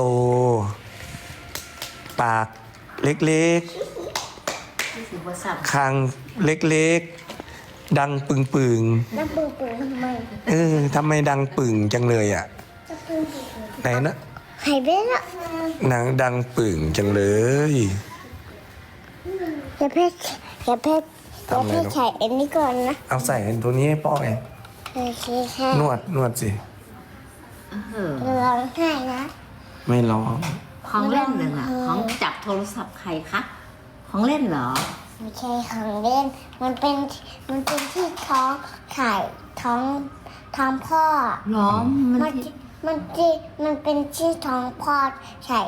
โต ปากเล็กที่สิบสับๆคางเล็กๆ ดังปึงปึงน้ำปึงปึงทำไมๆเออทำไมดังปึงจังเลยอะจะปึงปึงไหนนะหายไปแล้วนางดังปึงจังเลยอย่าเพชรอย่าเพชรอย่าเพชรใส่อันนี้ก่อนนะ เอาใส่ตัวนี้ให้พ่อไงโอเคค่ะนวดนวดสิเออร้องไห้นะ ไม่ร้องของเล่นหนึ่งอะของจับโทรศัพท์ใครคะของเล่นเหรอไม่ใช่ของเล่น มันเป็นมันเป็นที่ท้องถ่ายท้องท้องพ่อหรอมันมันที่มันที่มันเป็นที่ท้องพ่อใส่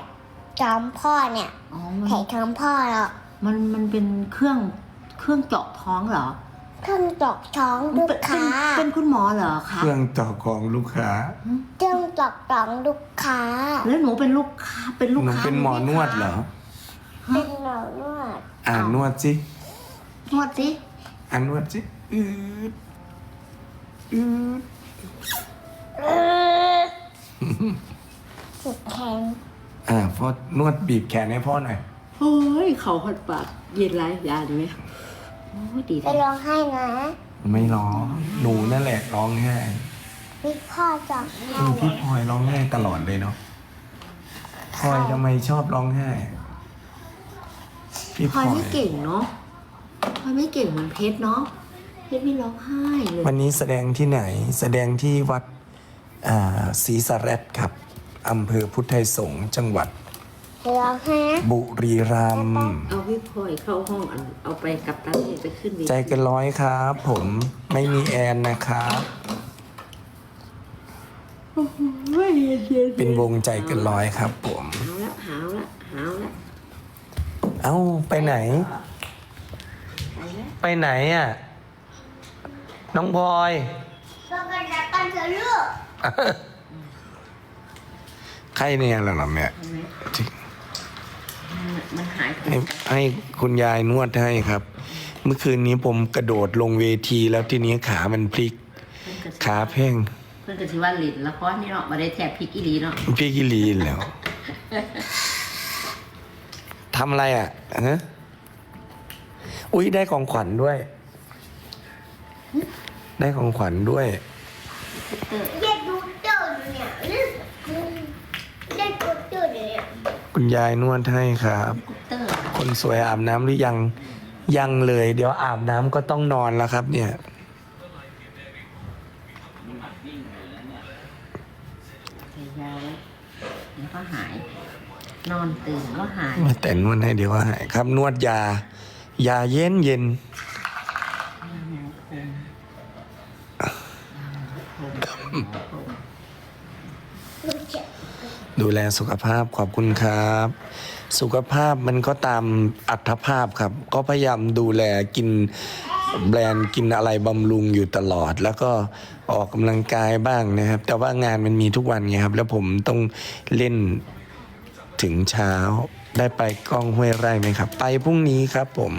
ท้องพ่อเนี่ยอ๋อมันใส่ท้องพ่อแล้วมันมันเป็นเครื่องเครื่องเจาะท้องเหรอ เครื่องจอกท้องมันลูกเป็นค้าเป็นเป็นคุณหมอเหรอคะเครื่องต่อของลูกค้าเครื่องจอกท้องลูกค้า แล้วหนูเป็นลูกค้าเป็นลูกหนูค้าเป็นหมอนวดเหรอ เป็นหมอนวดอ่านนวดสิ นวดสิอ่านนวดสิอืดอืดเออสุดแข็งอ่าพ่อนวดบีบแขนให้พ่อหน่อย เฮ้ยเขาหัดปากเย็นไรยาดีไหม โอ้ยดีไปเลยร้องไห้นะไม่ร้องหนูนั่นแหละร้องไห้พี่พ่อจอกไห้อืมพี่พลอยร้องไห้ตลอดเลยเนาะพลอยทำไมชอบร้องไห้พี่พพลลออยยไม่เก่งเนาะพลอยไม่เก่งเหมือนเพชรเนาะเพชรไม่ร้องไห้เลยวันนี้แสดงที่ไหน แสดงที่วัดอ่าศรีสะแรดครับอำเภอพุทธไทยสงฆ์จังหวัด ไปร้องไห้นะบุรีรัมย์เอาพี่พลอยเข้าห้องอันเอาไปกับตันเองไปขึ้นเวใจทีเกันร้อยครับ ผมไม่มีแอนนะครับเฮ้ยเย็นเย็นเป็นวงใจเกันร้อยครับผม หาวละหาวละหาวละเอ้าไปไหน ไปแล้วไปไหนอะ น้องพลอยเราไปรักกันเถอะลูกใครเนี่ยล่ะล่ะแม่เห็นไหมมัน มันหายไปให้ให้คุณยายนวดให้ครับ เมื่อคืนนี้ผมกระโดดลงเวทีแล้วทีนี้ขามันพลิกเพื่อนก็ขาเพ่งเพื่อนก็ถือว่าหลินแล้วเพราะนี่เนาะมาได้แทบพริกอีหลีเนาะพี่กิลีนแล้วทำอะไรอะฮะอุ้ยได้ของขวัญด้วย ได้ของขวัญด้วยเด็กดูเจ้าเนี่ยเล่นเล่นดูเจ้าเนี่ย คุณยายนวดให้ครับกุตเตอร์คนสวยอาบน้ำหรือยังยังเลย เดี๋ยวอาบน้ำก็ต้องนอนแล้วครับ เนี่ย ใส่ยาไว้เดี๋ยวก็หาย นอนตื่นก็หาย มาแต่นวดให้เดี๋ยวว่าหายครับ นวดยา ยาเย็นเย็นดูเจ็บ ดูแลสุขภาพขอบคุณครับ สุขภาพมันก็ตามอัตภาพครับ ก็พยายามดูแลกินแบรนด์กินอะไรบำรุงอยู่ตลอด แล้วก็ออกกำลังกายบ้างนะครับ แต่ว่างานมันมีทุกวันไงครับ แล้วผมต้องเล่นถึงเช้า ได้ไปกล้องห้วยไร่ไหมครับ ไปพรุ่งนี้ครับผม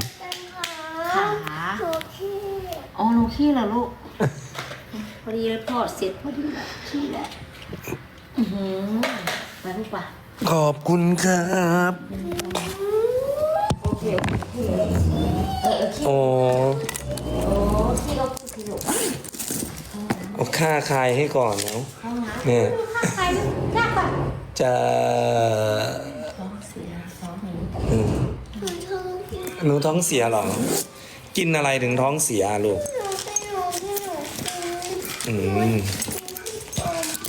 ขาดูที่อ๋อหนูขี้แล้วลูก พอดีเลยพ่อเสร็จพอดีแล้วขี้แล้ว อื้อหือไป ลูกป่ะขอบคุณครับโอเคโอเคเออขี้โอ้โอ้ขี้เราขี้ขี้ลูกเอาค่าคายให้ก่อนแล้วห้องน้เนี่ยใครหน้าก่อนจะำท้องเสียท้องหนูอืมหนูท้องที่หหนูท้องเสียเหรอ กินอะไรถึงท้องเสียลูกนูไปหนูที่หนูอืม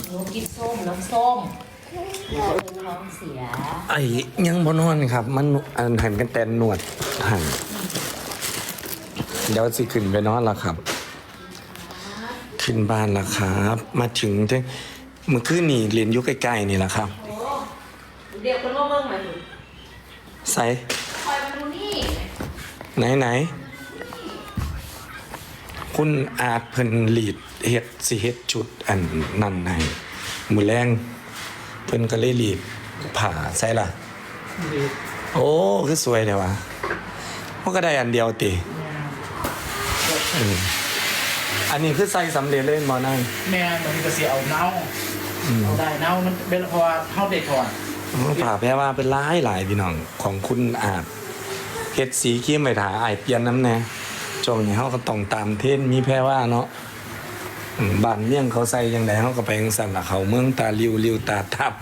หนูกินส้มน้ำส้มหนูก็เลย ท้องเสียไอ้ยังบนอนครับ มันอันหันกันแต่หนวดหันเดี๋ยวสิขึ้นไปนอนแล้วครับ ขึ้นบ้านแล้วครับ มาถึงที่เมื่อคืนนี่เรียนอยุใกล้ๆนี่แหละครับ เดี๋ยวคนว่าเบิ่งมาดูใส่คอยมาดูนี่ไหนไหนคุณอาจเพิ่นลีดเฮ็ดสิเฮ็ดชุดอันนั่นให้มือแรง เพิ่นก็เลยลีดผ่าใส่ล่ะ โอ้คือสวยเดี๋ยววะพวกก็ได้อันเดียวติเอออันนี้คือใส่สำเร็จเล่นมอนั่งแม่มันก็เสียเอาเน่าเอาได้เน่ามันเป็นเพราะว่าเท่าเด็กก่อนผ่าแพ้ว่าเป็นหลายหลายพี่น้องของคุณอาจเฮ็ดสีขี้ไม่ถาอายเปลี่ยนน้ำแน่ช่วงนี้เขาก็ต้องตามเทรนด์มีแพ้ว่าเนาะอืม บ้านเมี่ยงเขาใส่ยังไงเขาก็ไปจังสั่นละเขาเมืองตาลิวลิวตาทับ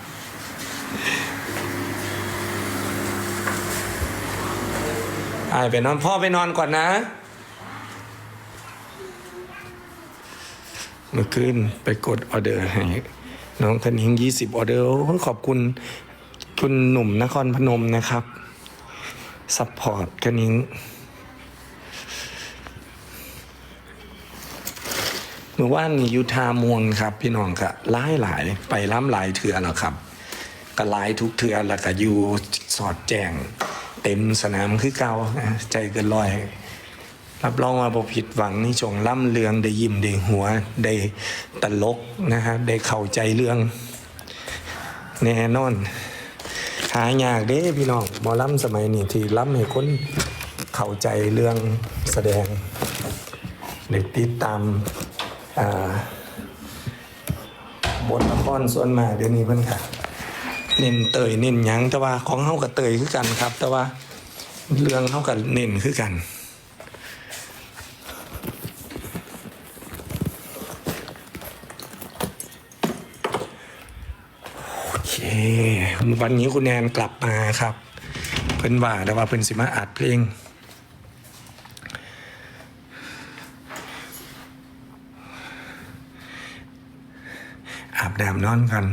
อายไปนอนพ่อไปนอนก่อนนะ เมื่อคืนไปกดออเดอร์ให้น้องคณิงยี่สิบออเดอร์ขอบคุณคุณหนุ่มนครพนมนะครับ ซัพพอร์ตคณิง มื่อวานนี้อยูทามวงครับ พี่น้องกะหลายหลายไปล้ำหลายเถื่อแล้วครับ ก็หลายทุกเถื่อแล้วก็อยู่สอดแจงเต็มสนามคือเก่าใจเกินร้อยรับรองว่าบ่ผิดหวังนี่ชงล่ำเลืองได้ยิ้มได้หัวได้ตลกนะฮะได้เข้าใจเรื่อง แน่นอน หายากเด้พี่น้องหมอล่ำสมัยนี้ที่ล่ำให้คนเข้าใจเรื่องแสดงได้ติดตาม บทละครส่วนมากเดี๋ยวนี้เพิ่นค่ะเน้นเตยเน้นหยังแต่ว่าของเฮากับเตยคือกันครับ แต่ว่าเรื่องเฮากับเน้นคือกันโอเควันนี้คุณแนนกลับมาครับ เพิ่นว่าแต่ว่าเพิ่นสิมาอัดเพลง อาบ แดมนอนกัน